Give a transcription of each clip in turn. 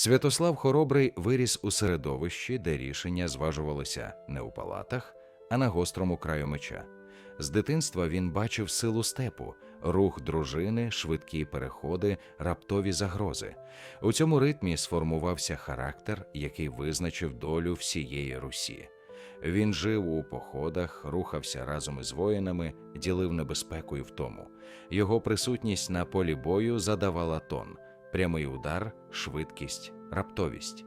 Святослав Хоробрий виріс у середовищі, де рішення зважувалися не у палатах, а на гострому краю меча. З дитинства він бачив силу степу, рух дружини, швидкі переходи, раптові загрози. У цьому ритмі сформувався характер, який визначив долю всієї Русі. Він жив у походах, рухався разом із воїнами, ділив небезпеку і втому. Його присутність на полі бою задавала тон, прямий удар, швидкість, раптовість.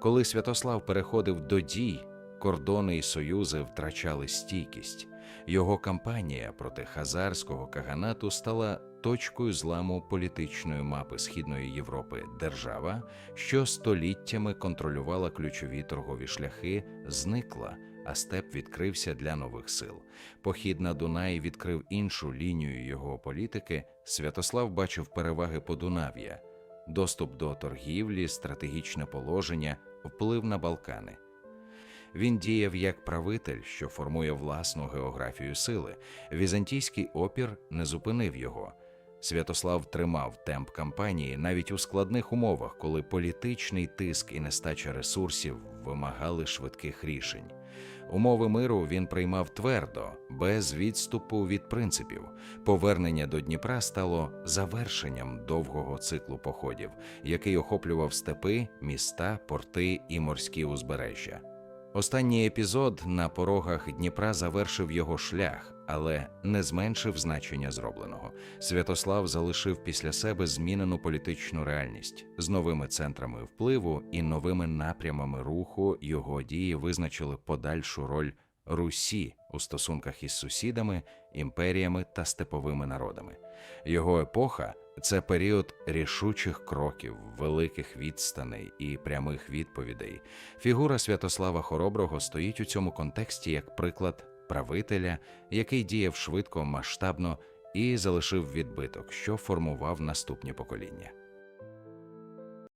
Коли Святослав переходив до дій, кордони і союзи втрачали стійкість. Його кампанія проти хазарського каганату стала точкою зламу політичної мапи Східної Європи. Держава, що століттями контролювала ключові торгові шляхи, зникла, а степ відкрився для нових сил. Похід на Дунай відкрив іншу лінію його політики. Святослав бачив переваги Подунав'я, доступ до торгівлі, стратегічне положення, вплив на Балкани. Він діяв як правитель, що формує власну географію сили. Візантійський опір не зупинив його. Святослав тримав темп кампанії навіть у складних умовах, коли політичний тиск і нестача ресурсів вимагали швидких рішень. Умови миру він приймав твердо, без відступу від принципів. Повернення до Дніпра стало завершенням довгого циклу походів, який охоплював степи, міста, порти і морські узбережжя. Останній епізод на порогах Дніпра завершив його шлях, але не зменшив значення зробленого. Святослав залишив після себе змінену політичну реальність з новими центрами впливу і новими напрямами руху. Його дії визначили подальшу роль Русі у стосунках із сусідами, імперіями та степовими народами. Його епоха це період рішучих кроків, великих відстаней і прямих відповідей. Фігура Святослава Хороброго стоїть у цьому контексті як приклад правителя, який діяв швидко, масштабно і залишив відбиток, що формував наступні покоління.